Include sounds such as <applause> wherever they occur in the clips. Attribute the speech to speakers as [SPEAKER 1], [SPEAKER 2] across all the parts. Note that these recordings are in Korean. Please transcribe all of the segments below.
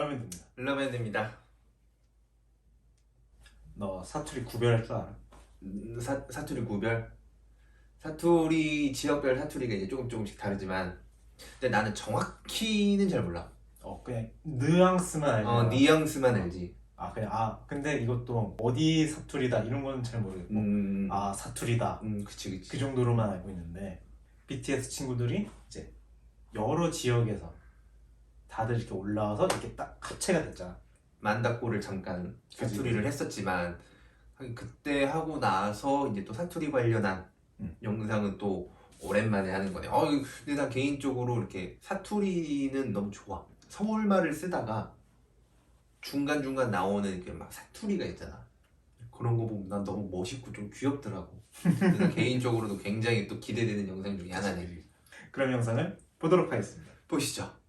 [SPEAKER 1] 러맨드입니다.
[SPEAKER 2] 르맨드입니다.
[SPEAKER 1] 너 사투리 구별할 줄 알아?
[SPEAKER 2] 음, 사, 사투리 구별. 사투리 지역별 사투리가 이제 조금 조금씩 다르지만, 근데 나는 정확히는 잘 몰라.
[SPEAKER 1] 어 그냥 뉘앙스만 알지.
[SPEAKER 2] 어 뉘앙스만 알지.
[SPEAKER 1] 아 그냥 아 근데 이것도 어디 사투리다 이런 건 잘 모르겠고
[SPEAKER 2] 음,
[SPEAKER 1] 아 사투리다
[SPEAKER 2] 음, 그치 그치.
[SPEAKER 1] 그 정도로만 알고 있는데 BTS 친구들이 이제 여러 지역에서 다들 이렇게 올라와서 이렇게 딱 합체가 됐잖아.
[SPEAKER 2] 만다꼬를 잠깐
[SPEAKER 1] 그치,
[SPEAKER 2] 사투리를 했었지만, 하긴 그때 하고 나서 이제 또 사투리 관련한
[SPEAKER 1] 음.
[SPEAKER 2] 영상은 또 오랜만에 하는 거네. 어, 근데 난 개인적으로 이렇게 사투리는 너무 좋아. 서울말을 쓰다가 중간 중간 나오는 이렇게 막 사투리가 있잖아. 그런 거 보면 난 너무 멋있고 좀 귀엽더라고. 그래서 난 <laughs> 개인적으로도 굉장히 또 기대되는 영상 중에 하나네.
[SPEAKER 1] 그런 영상을 보도록 하겠습니다.
[SPEAKER 2] 보시죠.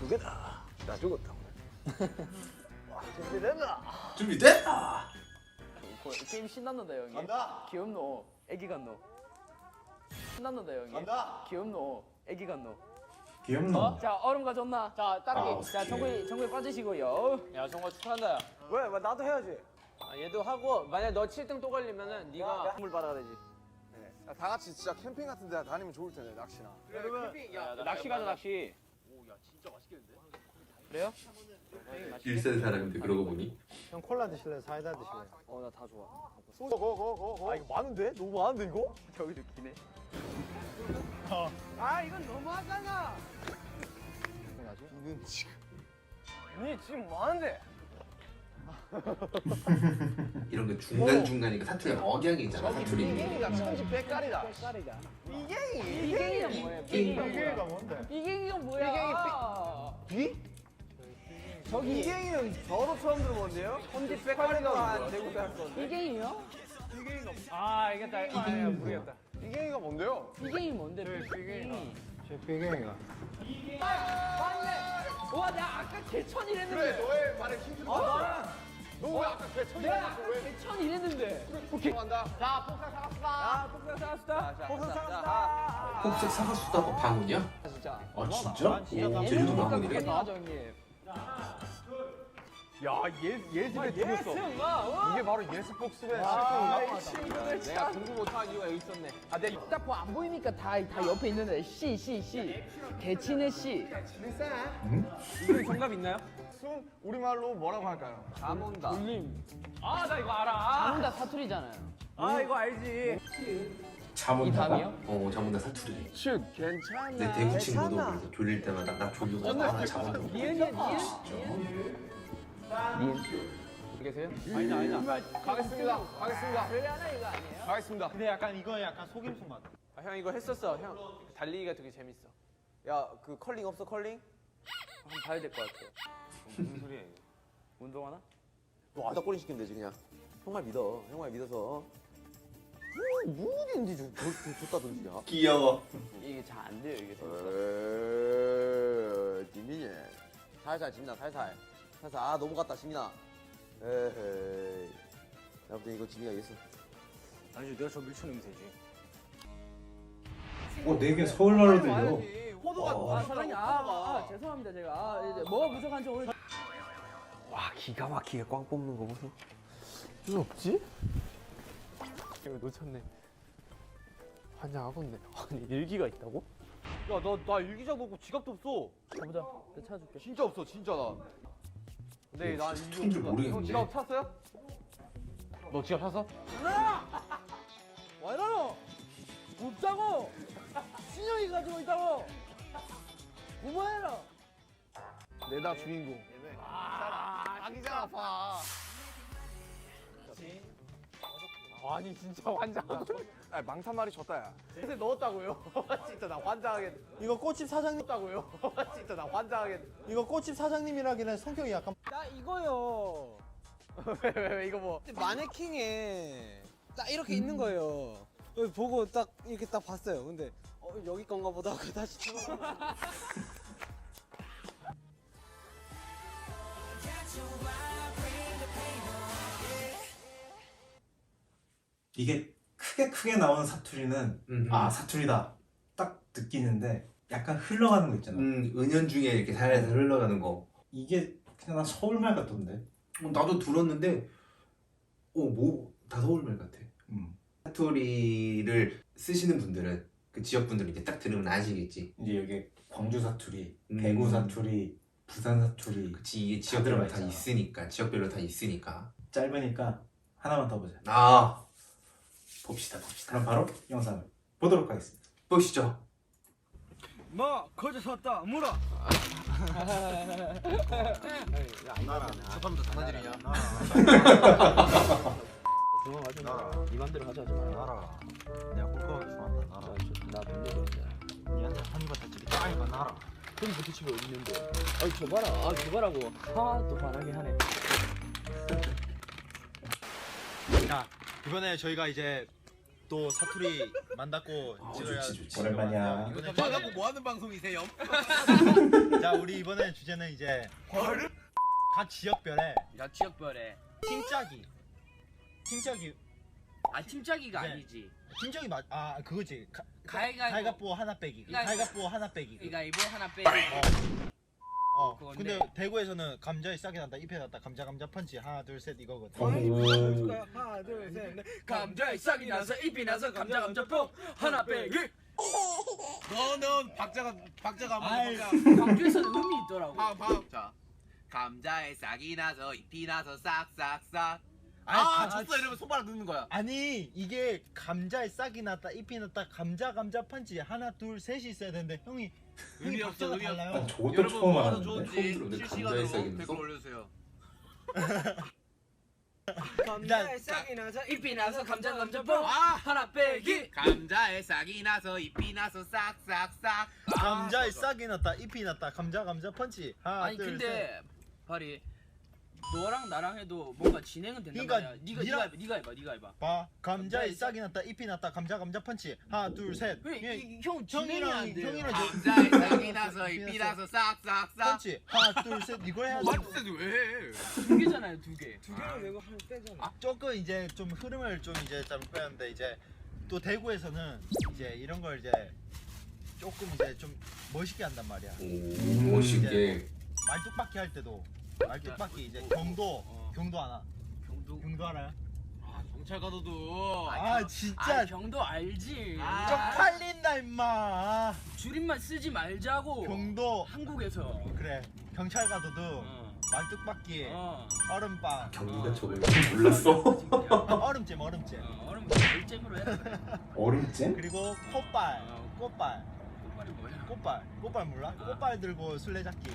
[SPEAKER 3] 두 개다. 나 죽었다. <laughs> 와, 준비됐나?
[SPEAKER 2] 준비됐다!
[SPEAKER 4] 거- 게임 신났는다 형이
[SPEAKER 3] 간다.
[SPEAKER 4] 귀엽노 애기 같노 신났는다 형이
[SPEAKER 3] 간다.
[SPEAKER 4] 귀엽노 애기 같노
[SPEAKER 1] 귀엽노.
[SPEAKER 4] 어? 자 얼음 가져온나 자 따르기
[SPEAKER 1] 아,
[SPEAKER 4] 자
[SPEAKER 1] 오케이.
[SPEAKER 4] 정국이 정국이 빠지시고요
[SPEAKER 5] 야 정말 축하한다.
[SPEAKER 3] 왜? 왜 나도 해야지.
[SPEAKER 5] 아, 얘도 하고 만약 너 7등 또 걸리면은 네가
[SPEAKER 4] 선물 받아야 되지
[SPEAKER 3] 네. 야, 다 같이 진짜 캠핑 같은 데 다니면 좋을 텐데 낚시나.
[SPEAKER 5] 야, 낚시 가자 낚시.
[SPEAKER 4] 그래요?
[SPEAKER 2] 일산 사람인데 그러고 보니.
[SPEAKER 3] 형 콜라 드실래요? 사이다 드실래요?
[SPEAKER 4] 어 나 다 좋아
[SPEAKER 3] 소주 고고고고. 아 이거 많은데? 너무 많은데 이거?
[SPEAKER 4] 저기도 기네
[SPEAKER 3] 아 이건 너무하잖아. 이는 지금. 니 지금 많은데? <laughs>
[SPEAKER 2] 이런 거 중간 중간이니까 사투리가 억양이 있잖아, 사투리.
[SPEAKER 3] 천지 빼깔이다.
[SPEAKER 4] 이갱이 이갱이가 뭐야
[SPEAKER 3] 이게이가 뭔데?
[SPEAKER 4] 이갱이가 뭐야
[SPEAKER 3] 비? 저기 이게이는 저도 처음 들어보는데요? 천지 빼깔이가 대구 대학교.
[SPEAKER 4] 이갱이요?
[SPEAKER 5] 아 알겠다. 아, 야, 모르겠다.
[SPEAKER 3] 이게이가 뭔데요?
[SPEAKER 4] 이갱이 뭔데 이갱이
[SPEAKER 3] 제 비갱이가.
[SPEAKER 4] 와나 아까 개천 이랬는데
[SPEAKER 3] 너의 말에 힌트 어? 너왜 아까 개천이
[SPEAKER 4] 내가 아까 개천 이랬는데
[SPEAKER 3] 오케이. 간다. 자, 폭삭 사갔다.
[SPEAKER 4] 아 폭삭 사왔다
[SPEAKER 3] 폭삭 사갔다.
[SPEAKER 2] 사과수다가 방울이야?
[SPEAKER 4] 진짜
[SPEAKER 2] 아 진짜?
[SPEAKER 4] 예,
[SPEAKER 2] 오, 제주도 방울이래?
[SPEAKER 4] 나죠 형님
[SPEAKER 3] 야, 얘, 얘 집에 죽었어.
[SPEAKER 4] 예스가
[SPEAKER 3] 이게 바로 예스복스의
[SPEAKER 4] 아,
[SPEAKER 3] 실패인가?
[SPEAKER 4] 이 친구들
[SPEAKER 5] 내가 공부 못한 이유가 여기 있었네.
[SPEAKER 4] 아, 내가 딱 보면 안 보이니까 다, 다 옆에 있는데 씨, 씨, 씨. 개친의 씨.
[SPEAKER 5] 이거 정답 있나요?
[SPEAKER 3] 순 우리말로 뭐라고 할까요?
[SPEAKER 5] 자몬다.
[SPEAKER 4] 울림.
[SPEAKER 5] 아 나 이거 알아.
[SPEAKER 4] 자문다 사투리잖아요.
[SPEAKER 5] 아 이거 알지.
[SPEAKER 4] 이
[SPEAKER 1] 자문다가
[SPEAKER 4] 다음이요?
[SPEAKER 2] 어, 자문다 사투리.
[SPEAKER 3] 슛, 괜찮아.
[SPEAKER 2] 내 대구 친구도 그래서 졸릴 때마다 나 졸리고 나 자문다.
[SPEAKER 4] 니은이야, 니은?
[SPEAKER 5] 계세요?
[SPEAKER 3] 아니다, 아니다. 가겠습니다. 가겠습니다.
[SPEAKER 4] 왜 하나 이거 아니에요?
[SPEAKER 3] 가겠습니다.
[SPEAKER 1] 근데 약간 이건 약간 속임수 맛.
[SPEAKER 5] 아, 형 이거 했었어. 형 달리기가 되게 재밌어.
[SPEAKER 3] 야, 그 컬링 없어, 컬링?
[SPEAKER 4] 한번 봐야 될 것 같아요.
[SPEAKER 5] 무슨 소리야 이거?
[SPEAKER 4] 운동하나?
[SPEAKER 3] 너 아다꼬리 시키면 되지, 그냥. 형말 믿어. 형말 믿어서. 뭐, 줬- 줬다든지, 야.
[SPEAKER 2] 귀여워.
[SPEAKER 4] 이게 잘 안 돼요, 이게. 생각보다.
[SPEAKER 3] 에이, 지민이. 살살, 지민아, 살 살. 살살. 아, 넘어갔다, 지민아. 에헤이. 아무튼 이거 지민이가 이겼어.
[SPEAKER 5] 아니죠 내가 저 밀초 냄새지.
[SPEAKER 1] 어, 내게 서울말로 들려.
[SPEAKER 3] 호두가
[SPEAKER 4] 아, 사장님, 아, 아, 죄송합니다, 제가. 아, 이제 뭐가 부족한지 오늘.
[SPEAKER 3] 와, 기가 막히게 꽝 뽑는 거 보소. 왜 없지?
[SPEAKER 5] 이거 놓쳤네. 환장하겠네. <laughs> 아니 일기가 있다고? 야너나 일기장 없고 지갑도 없어.
[SPEAKER 4] 가보자. 내가 찾아줄게.
[SPEAKER 5] 진짜 없어 진짜 나. 근데 나 이거
[SPEAKER 2] 스톤 줄
[SPEAKER 5] 없어.
[SPEAKER 2] 모르겠는데.
[SPEAKER 5] 형 지갑 샀어요? 너 지갑 샀어?
[SPEAKER 4] 와, 이러노? 없다고! 신영이 가지고 있다고! 고마해라!
[SPEAKER 3] 내다 주인공. 아기잖아, 봐.
[SPEAKER 5] 아니 진짜 환장하고.
[SPEAKER 3] 아, 망타 말이 졌다, 야.
[SPEAKER 5] 근데 넣었다고요? <laughs> 진짜 나 환장하겠.
[SPEAKER 6] 이거 꽃집 사장님
[SPEAKER 5] 넣었다고요? <laughs> 진짜 나 환장하겠.
[SPEAKER 6] 이거 꽃집 사장님이라기는 성격이 약간
[SPEAKER 4] 나 이거요. <laughs>
[SPEAKER 5] 왜왜왜 이거 뭐?
[SPEAKER 6] 마네킹에 딱 이렇게 있는 거예요. 여기 보고 딱 이렇게 딱 봤어요. 근데 어, 여기 건가 보다 하고 다시
[SPEAKER 1] 이게 크게 크게 나오는 사투리는
[SPEAKER 2] 음.
[SPEAKER 1] 아 사투리다 딱 느끼는데 약간 흘러가는 거 있잖아.
[SPEAKER 2] 음 은연중에 이렇게 살살 흘러가는 거
[SPEAKER 1] 이게 그냥 난 서울말 같던데.
[SPEAKER 2] 어, 나도 들었는데 어 뭐 다 서울말 같아
[SPEAKER 1] 음.
[SPEAKER 2] 사투리를 쓰시는 분들은 그 지역 분들은 이제 딱 들으면 아시겠지
[SPEAKER 1] 이제 여기 광주 사투리,
[SPEAKER 2] 음.
[SPEAKER 1] 대구 사투리, 부산 사투리
[SPEAKER 2] 그치 이게
[SPEAKER 1] 다
[SPEAKER 2] 지역별로
[SPEAKER 1] 들어가
[SPEAKER 2] 다
[SPEAKER 1] 있잖아.
[SPEAKER 2] 있으니까 지역별로 다 있으니까
[SPEAKER 1] 짧으니까 하나만 더 보자.
[SPEAKER 2] 아 봅시다 봅시다.
[SPEAKER 1] 그럼 바로 영상을 보도록 하겠습니다.
[SPEAKER 2] 보시죠.
[SPEAKER 5] 뭐 거저 섰다. 물어.
[SPEAKER 6] 첫번부터 장난질이냐?
[SPEAKER 5] 그만 하지 마라. 네 맘대로 하지 마라
[SPEAKER 7] 나라. 내가 꿀꺽 좋아한다 나라.
[SPEAKER 5] 나 반대로 이제
[SPEAKER 7] 니한테 한입에 다치기 짜니까 나라.
[SPEAKER 5] 그럼 부딪히고 있는데. 아이 줘봐라. 아 줘봐라고. 아또 반하게 하네
[SPEAKER 7] 이번에 저희가 이제 또 사투리 만났고
[SPEAKER 2] 어,
[SPEAKER 7] 찍어야
[SPEAKER 2] 좋지, 좋지.
[SPEAKER 1] 오랜만이야.
[SPEAKER 7] 이번에
[SPEAKER 6] 저 갖고 뭐 하는 방송이세요?
[SPEAKER 7] 자 우리 이번에 주제는 이제 각 지역별의
[SPEAKER 4] 야 지역별에
[SPEAKER 7] 팀짜기 팀짜기
[SPEAKER 4] 아 팀짜기가
[SPEAKER 7] 네.
[SPEAKER 4] 아니지
[SPEAKER 7] 팀짜기 맞아 그거지 가,
[SPEAKER 4] 가위가위보.
[SPEAKER 7] 가위가뽀 하나 빼기
[SPEAKER 4] 가위가위보.
[SPEAKER 7] 가위가뽀 하나 빼기
[SPEAKER 4] 그러니까 이거 하나 빼고
[SPEAKER 7] 어
[SPEAKER 4] 그건데.
[SPEAKER 7] 근데 대구에서는 감자에 싸게 난다 잎에 났다 감자 감자 펀치 하나 둘 셋 이거거든
[SPEAKER 1] 오.
[SPEAKER 7] 하나 둘셋 넷
[SPEAKER 4] 감자에 싹이 나서 잎이 나서 감자 감자 뽕 하나 빼기
[SPEAKER 6] 너는 박자가 박자가 안
[SPEAKER 7] 아이.
[SPEAKER 6] 맞아.
[SPEAKER 4] 광주에서는 음이 있더라고
[SPEAKER 6] 방 방. 자 감자에 싹이 나서 잎이 나서 싹싹싹.
[SPEAKER 7] 아니,
[SPEAKER 6] 아
[SPEAKER 7] 가-
[SPEAKER 6] 졌어 이러면 손가락 넣는 거야.
[SPEAKER 7] 아니 이게 감자에 싹이 났다 잎이 났다 감자 감자 펀치 하나 둘 셋이 있어야 되는데 형이 형이
[SPEAKER 6] 의미 없어,
[SPEAKER 7] 박자가
[SPEAKER 6] 의미 없어.
[SPEAKER 7] 달라요
[SPEAKER 1] 난 저것도
[SPEAKER 6] 여러분
[SPEAKER 1] 처음
[SPEAKER 6] 뭐가 더
[SPEAKER 1] 알았는데.
[SPEAKER 6] 좋은지
[SPEAKER 2] 처음 들었는데 감자에
[SPEAKER 6] 실시간으로 댓글
[SPEAKER 2] 있어?
[SPEAKER 6] 올려주세요.
[SPEAKER 7] 감자에
[SPEAKER 4] 싹이 나서 잎이 나서 감자 감자 뽕
[SPEAKER 6] 아
[SPEAKER 4] 하나 빼기
[SPEAKER 6] 감자에 싹이 나서 잎이 나서 싹싹싹.
[SPEAKER 7] 감자에
[SPEAKER 6] 아,
[SPEAKER 7] 싹이 났다 잎이 났다 감자 감자 펀치 하나
[SPEAKER 4] 아니
[SPEAKER 7] 둘 셋.
[SPEAKER 4] 근데 발이 너랑 나랑 해도 뭔가 진행은 된단
[SPEAKER 7] 그러니까
[SPEAKER 4] 말이야. 네가
[SPEAKER 7] 니랑-
[SPEAKER 4] 네가 해봐 네가 해봐 네가 해봐.
[SPEAKER 7] 봐. 감자에
[SPEAKER 4] 감자에
[SPEAKER 7] 싹이 났다 잎이 났다 감자 감자 펀치. 하나 둘셋.
[SPEAKER 4] 왜형 진행이
[SPEAKER 7] 형이랑
[SPEAKER 4] 안 돼?
[SPEAKER 7] 형이랑
[SPEAKER 6] 감자에 싹이 나서 잎이 나서 싹싹싹.
[SPEAKER 7] 펀치. 하나 둘 셋. 이걸 해야 돼
[SPEAKER 6] 맞지 왜 해?
[SPEAKER 4] 두 개잖아요 두 개.
[SPEAKER 5] 두 개를 내고 하면 빼잖아.
[SPEAKER 7] 조금 이제 좀 흐름을 좀 이제 좀 빼는데 이제 또 대구에서는 이제 이런 걸 이제 조금 이제 좀 멋있게 한단 말이야.
[SPEAKER 2] 오 멋있게.
[SPEAKER 7] 말뚝박기 할 때도 말뚝박기 이제 경도 경도 하나
[SPEAKER 4] 경도
[SPEAKER 7] 경도 알아요?
[SPEAKER 6] 아 경찰 가도도.
[SPEAKER 7] 아 진짜
[SPEAKER 4] 아 경도 알지
[SPEAKER 6] 아.
[SPEAKER 7] 쪽팔린다 임마
[SPEAKER 4] 줄임말 쓰지 말자고
[SPEAKER 7] 경도
[SPEAKER 4] 한국에서
[SPEAKER 7] 그래 경찰 가도도
[SPEAKER 4] 어.
[SPEAKER 7] 말뚝박기
[SPEAKER 4] 어.
[SPEAKER 7] 얼음빵
[SPEAKER 2] 경기가 저걸 몰랐어
[SPEAKER 7] 얼음잼 얼음잼
[SPEAKER 4] 어, 얼음 열잼으로 해라 그래
[SPEAKER 1] 얼음찜?
[SPEAKER 7] 그리고 콧발
[SPEAKER 4] 어.
[SPEAKER 7] 꽃발
[SPEAKER 4] 꽃발이 뭐야
[SPEAKER 7] 꽃발 꽃발 몰라? 꽃발 들고 술래잡기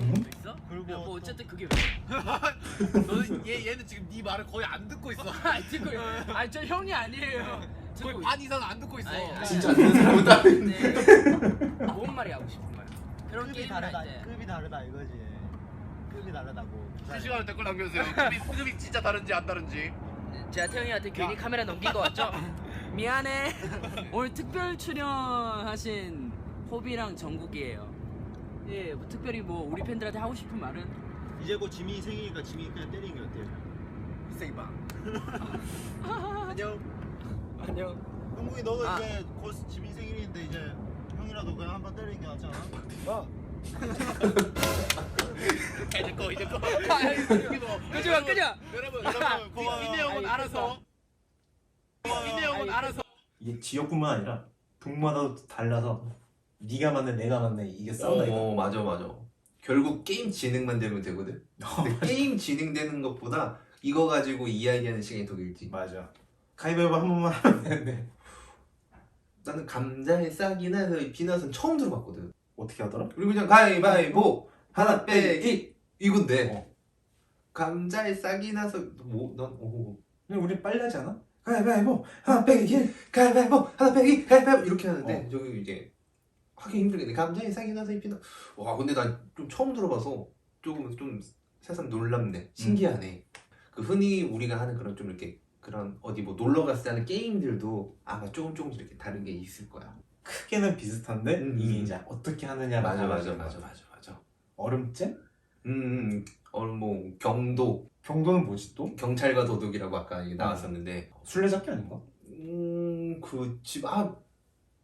[SPEAKER 4] 있어?
[SPEAKER 7] 그리고
[SPEAKER 4] 야, 뭐
[SPEAKER 7] 또-
[SPEAKER 4] 어쨌든 그게 왜? <laughs>
[SPEAKER 6] 너는 얘 얘는 지금 네 말을 거의 안 듣고 있어. <laughs>
[SPEAKER 4] 아니 듣고 아니 저 형이 아니에요.
[SPEAKER 6] 거의
[SPEAKER 4] 듣고
[SPEAKER 6] 반 이상 안 듣고 있어.
[SPEAKER 4] 아니, 아니,
[SPEAKER 2] 진짜 안 되는 사람은 따로
[SPEAKER 4] 있는데. 뭔 말이 하고 싶은 거야 그런
[SPEAKER 7] 급이
[SPEAKER 4] 게임을
[SPEAKER 7] 다르다
[SPEAKER 4] 할때
[SPEAKER 7] 급이 다르다 이거지. 급이 다르다고.
[SPEAKER 6] 실시간으로 댓글 남겨주세요. 급이 급이 진짜 다른지 안 다른지.
[SPEAKER 4] 제가 태영이한테 괜히 카메라 넘긴 거 같죠? <laughs> 미안해. 오늘 특별 출연하신 호비랑 정국이에요 예, 뭐 특별히 뭐 우리 팬들한테 하고 싶은 말은
[SPEAKER 7] 이제 곧 지민이 생이니까 지민이 그냥 때리는 게 어때요?
[SPEAKER 6] 세이바. <laughs>
[SPEAKER 7] 안녕
[SPEAKER 4] 안녕
[SPEAKER 7] 형국이 너도
[SPEAKER 4] 아.
[SPEAKER 7] 이제 곧 지민이 생일인데 이제 형이라도 그냥 한번 때리는 게 낫지 않아? 어? <laughs>
[SPEAKER 6] 이제 거 이제 거.
[SPEAKER 4] 끄지 마 끄지 마
[SPEAKER 6] 여러분
[SPEAKER 7] 여러분,
[SPEAKER 6] 여러분
[SPEAKER 7] 고마워요.
[SPEAKER 6] 이 내용은
[SPEAKER 4] 아이,
[SPEAKER 6] 알아서. 이 내용은
[SPEAKER 4] 아이,
[SPEAKER 6] 알아서.
[SPEAKER 1] 이게 지역뿐만 아니라 북마다 달라서 네가 맞네 내가 맞네 이게 싸우다 이거.
[SPEAKER 2] 어 맞아 맞아 결국 게임 진행만 되면 되거든 <laughs> 근데 게임 진행되는 것보다 이거 가지고 이야기하는 시간이 더 길지
[SPEAKER 1] 맞아. 가위바위보 한 번만 하면 되는데
[SPEAKER 2] 나는 감자에 싹이 나서 비나선 처음 들어봤거든
[SPEAKER 1] 어떻게 하더라?
[SPEAKER 2] 그리고 그냥 가위바위보 하나 빼기 이건데
[SPEAKER 1] 어.
[SPEAKER 2] 감자에 싹이 나서 뭐난 오.
[SPEAKER 1] 근데 우리 빨리 하지 않아? 가위바위보 하나
[SPEAKER 2] 네,
[SPEAKER 1] 빼기
[SPEAKER 2] 가위바위보 하나 빼기 가위바위보 이렇게 하는데
[SPEAKER 1] 어.
[SPEAKER 2] 저기 이제 하기 힘들겠네. 감자에 싹이 나서 잎이 나와 근데 난좀 처음 들어봐서 조금 좀 세상 놀랍네. 신기하네. 그 흔히 우리가 하는 그런 좀 이렇게 그런 어디 뭐 놀러 갔을 때 하는 게임들도 아마 조금 조금씩 이렇게 다른 게 있을 거야.
[SPEAKER 1] 크게는 비슷한데?
[SPEAKER 2] 음,
[SPEAKER 1] 이게
[SPEAKER 2] 음.
[SPEAKER 1] 이제 어떻게 하느냐
[SPEAKER 2] 맞아 맞아 맞아 맞아 맞아.
[SPEAKER 1] 얼음찜?
[SPEAKER 2] 음, 음어뭐 경도.
[SPEAKER 1] 경도는 뭐지 또?
[SPEAKER 2] 경찰과 도둑이라고 아까 이게 나왔었는데.
[SPEAKER 1] 술래잡기 아닌가?
[SPEAKER 2] 음, 음그집아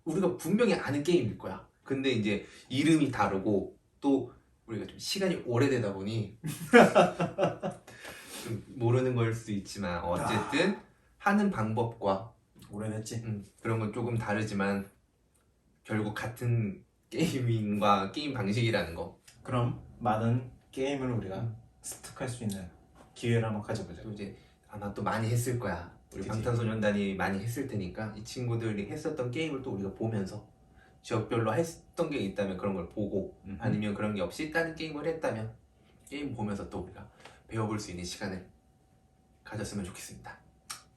[SPEAKER 2] 우리가 분명히 아는 게임일 거야 근데 이제 이름이 다르고 또 우리가 좀 시간이 오래되다 보니 <laughs> 좀 모르는 걸 수도 있지만 어쨌든 하는 방법과
[SPEAKER 1] 오래됐지.
[SPEAKER 2] 음, 그런 건 조금 다르지만 결국 같은 게이밍과 게임 방식이라는 거
[SPEAKER 1] 그럼 많은 게임을 우리가 습득할 수 있는 기회를 한번 가져보자.
[SPEAKER 2] 이제 아마 또 많이 했을 거야. 우리
[SPEAKER 1] 그치.
[SPEAKER 2] 방탄소년단이 많이 했을 테니까 이 친구들이 했었던 게임을 또 우리가 보면서 지역별로 했던 게 있다면 그런 걸 보고
[SPEAKER 1] 음흠.
[SPEAKER 2] 아니면 그런 게 없이 다른 게임을 했다면 게임 보면서 또 우리가 배워볼 수 있는 시간을 가졌으면 좋겠습니다.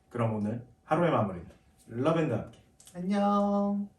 [SPEAKER 1] 그럼 오늘 하루의 마무리는 러밴드와 함께
[SPEAKER 2] 안녕.